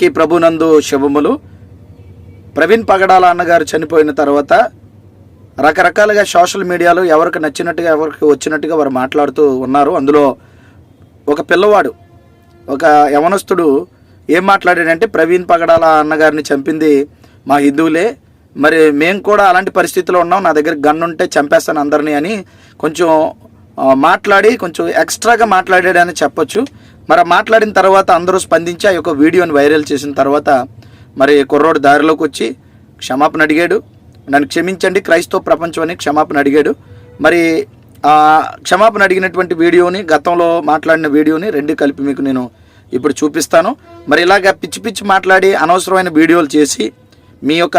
కి ప్రభునందు శుభములు. ప్రవీణ్ పగడాల అన్నగారు చనిపోయిన తర్వాత రకరకాలుగా సోషల్ మీడియాలో ఎవరికి నచ్చినట్టుగా ఎవరికి వచ్చినట్టుగా వారు మాట్లాడుతూ ఉన్నారు. అందులో ఒక పిల్లవాడు ఒక యవనస్తుడు ఏం మాట్లాడాడంటే ప్రవీణ్ పగడాల అన్నగారిని చంపింది మా హిందువులే. మరి మేము కూడా అలాంటి పరిస్థితిలో ఉన్నాం. నా దగ్గర గన్ ఉంటే చంపేస్తాను అందరినీ అని కొంచెం మాట్లాడి కొంచెం ఎక్స్ట్రాగా మాట్లాడాడని చెప్పొచ్చు. మరి మాట్లాడిన తర్వాత అందరూ స్పందించి ఆ యొక్క వీడియోని వైరల్ చేసిన తర్వాత మరి కుర్రోడు దారిలోకి వచ్చి క్షమాపణ అడిగాడు. నన్ను క్షమించండి క్రైస్తవ ప్రపంచం అని క్షమాపణ అడిగాడు. మరి ఆ క్షమాపణ అడిగినటువంటి వీడియోని గతంలో మాట్లాడిన వీడియోని రెండు కలిపి మీకు నేను ఇప్పుడు చూపిస్తాను. మరి ఇలాగ పిచ్చి పిచ్చి మాట్లాడి అనవసరమైన వీడియోలు చేసి మీ యొక్క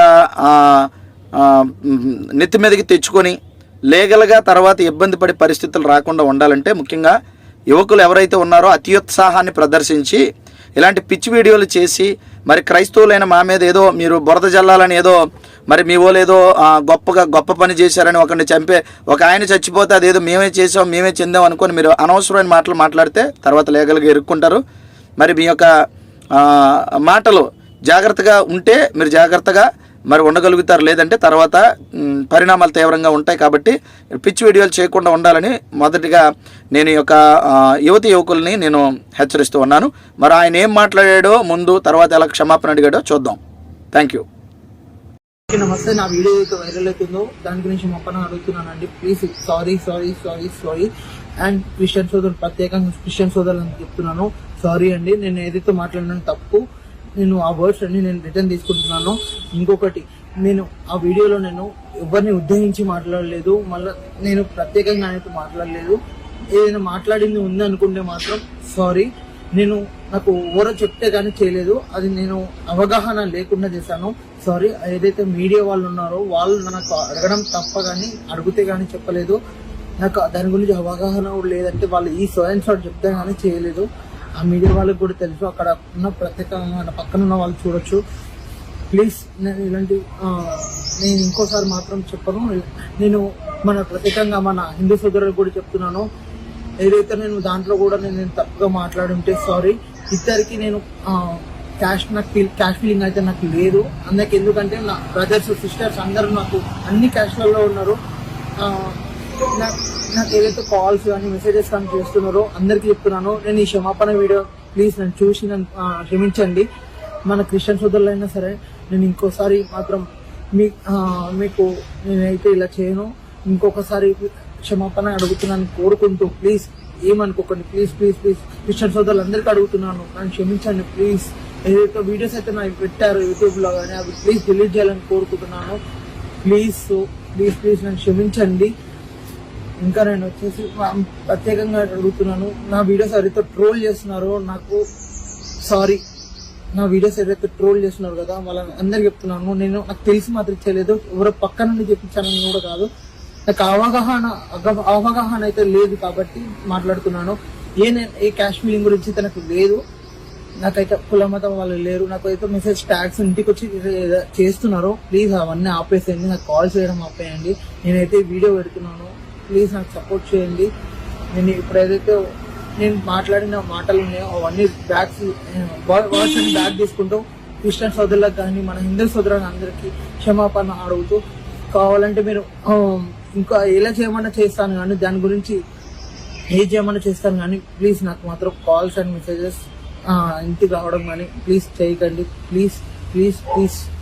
నెత్తి మీదకి తెచ్చుకొని లీగల్గా తర్వాత ఇబ్బంది పడే పరిస్థితులు రాకుండా ఉండాలంటే ముఖ్యంగా యువకులు ఎవరైతే ఉన్నారో అత్యుత్సాహాన్ని ప్రదర్శించి ఇలాంటి పిచ్చి వీడియోలు చేసి మరి క్రైస్తవులైన మా మీద ఏదో మీరు బురద జల్లాలని ఏదో మరి మీ వాళ్ళు ఏదో గొప్పగా గొప్ప పని చేశారని ఒకరిని చంపే ఒక ఆయన చచ్చిపోతే అదేదో మేమే చేసాం మేమే చెందాం అనుకొని మీరు అనవసరమైన మాటలు మాట్లాడితే తర్వాత లేగలుగా ఇరుక్కుంటారు. మరి మీ యొక్క మాటలు జాగ్రత్తగా ఉంటే మీరు జాగ్రత్తగా మరి ఉండగలుగుతారు లేదంటే తర్వాత పరిణామాలు తీవ్రంగా ఉంటాయి కాబట్టి పిచ్చి వీడియోలు చేయకుండా ఉండాలని మొదటిగా నేను ఈ యొక్క యువతి యువకుల్ని నేను హెచ్చరిస్తూ ఉన్నాను. మరి ఆయన ఏం మాట్లాడాడో ముందు తర్వాత ఎలా క్షమాపణ అడిగాడో చూద్దాం. థ్యాంక్ యూ నమస్తే. నా వీడియో అయితే వైరల్ అవుతుందో దాని గురించి మొక్కన అడుగుతున్నానండి. Please sorry sorry sorry sorry and Christian సోదరులు ప్రత్యేకంగా క్రిస్టియన్ సోదరులు అని చెప్తున్నాను. సారీ అండి నేను ఏదైతే మాట్లాడినా తప్పు నేను ఆ వర్డ్స్ అన్ని నేను రిటర్న్ తీసుకుంటున్నాను. ఇంకొకటి నేను ఆ వీడియోలో నేను ఎవరిని ఉద్దేశించి మాట్లాడలేదు మళ్ళీ నేను ప్రత్యేకంగా ఆయనతో మాట్లాడలేదు. ఏదైనా మాట్లాడింది ఉంది అనుకుంటే మాత్రం సారీ నేను నాకు ఓర చెప్తే కానీ చేయలేదు. అది నేను అవగాహన లేకుండా చేశాను. సారీ ఏదైతే మీడియా వాళ్ళు ఉన్నారో వాళ్ళు నాకు అడగడం తప్ప కానీ అడిగితే కానీ చెప్పలేదు. నాకు దాని గురించి అవగాహన లేదంటే వాళ్ళు ఈ స్వయం షాట్ చెప్తే కానీ చేయలేదు. ఆ మీడియా వాళ్ళకి కూడా తెలుసు. అక్కడ ఉన్న ప్రత్యేకంగా పక్కన ఉన్న వాళ్ళు చూడొచ్చు. ప్లీజ్ నేను ఇలాంటి నేను ఇంకోసారి మాత్రం చెప్పను. నేను మన ప్రత్యేకంగా మన హిందూ సోదరులకు కూడా చెప్తున్నాను. ఏదైతే నేను దాంట్లో కూడా నేను నేను తప్పుగా మాట్లాడుంటే సారీ. ఇద్దరికి నేను క్యాష్ నాకు ఫీల్ క్యాష్ ఫీలింగ్ అయితే నాకు లేదు. అందుకే ఎందుకంటే నా బ్రదర్స్ సిస్టర్స్ అందరూ నాకు అన్ని క్యాష్లలో ఉన్నారు. నాకు ఏదైతే కాల్స్ కానీ మెసేజెస్ కానీ చేస్తున్నారో అందరికీ చెప్తున్నాను. నేను ఈ క్షమాపణ వీడియో ప్లీజ్ నన్ను చూసి నన్ను క్షమించండి. మన క్రిస్టియన్ సోదరులైనా సరే నేను ఇంకోసారి మాత్రం మీ మీకు నేనైతే ఇలా చేయను. ఇంకొకసారి క్షమాపణ అడుగుతున్నాను కోరుకుంటూ ప్లీజ్ ఏమనుకోకండి. ప్లీజ్ ప్లీజ్ ప్లీజ్ క్రిస్టియన్ సోదరులు అందరికీ అడుగుతున్నాను. నన్ను క్షమించండి ప్లీజ్ ఏదైతే వీడియోస్ అయితే నాకు పెట్టారు యూట్యూబ్లో కానీ అవి ప్లీజ్ డిలీట్ చేయాలని కోరుకుంటున్నాను. ప్లీజ్ ప్లీజ్ ప్లీజ్ నన్ను క్షమించండి. ఇంకా నేను వచ్చేసి ప్రత్యేకంగా అడుగుతున్నాను. నా వీడియోస్ ఎవరైతే ట్రోల్ చేస్తున్నారో నాకు సారీ నా వీడియోస్ ఎవరైతే ట్రోల్ చేస్తున్నారు కదా వాళ్ళని అందరికి చెప్తున్నాను. నేను నాకు తెలిసి మాత్రం చేయలేదు. ఎవరో పక్క నుండి చెప్పించానని కూడా కాదు. నాకు అవగాహన అవగాహన అయితే లేదు కాబట్టి మాట్లాడుతున్నాను. ఏ నేను ఏ కాశ్మీర్ గురించి గురించి తనకు లేదు. నాకైతే కుల మతం వాళ్ళు లేరు. నాకు అయితే మెసేజ్ ట్యాక్స్ ఇంటికి వచ్చి చేస్తున్నారు. ప్లీజ్ అవన్నీ ఆపేసేయండి. నాకు కాల్ చేయడం ఆపేయండి. నేనైతే వీడియో పెడుతున్నాను. ప్లీజ్ నాకు సపోర్ట్ చేయండి. నేను ఇప్పుడు ఏదైతే నేను మాట్లాడిన మాటలు ఉన్నాయో అవన్నీ బ్యాగ్స్ వర్డ్స్ అని బ్యాగ్ తీసుకుంటూ క్రిస్టియన్ సోదరులకు కానీ మన హిందూ సోదరులకు అందరికీ క్షమాపణ అడుగుతూ కావాలంటే మీరు ఇంకా ఎలా చేయమన్నా చేస్తాను కానీ దాని గురించి ఏ చేయమన్నా చేస్తాను కానీ ప్లీజ్ నాకు మాత్రం కాల్స్ అండ్ మెసేజెస్ ఇంటికి రావడం కానీ ప్లీజ్ చేయకండి. Please please please.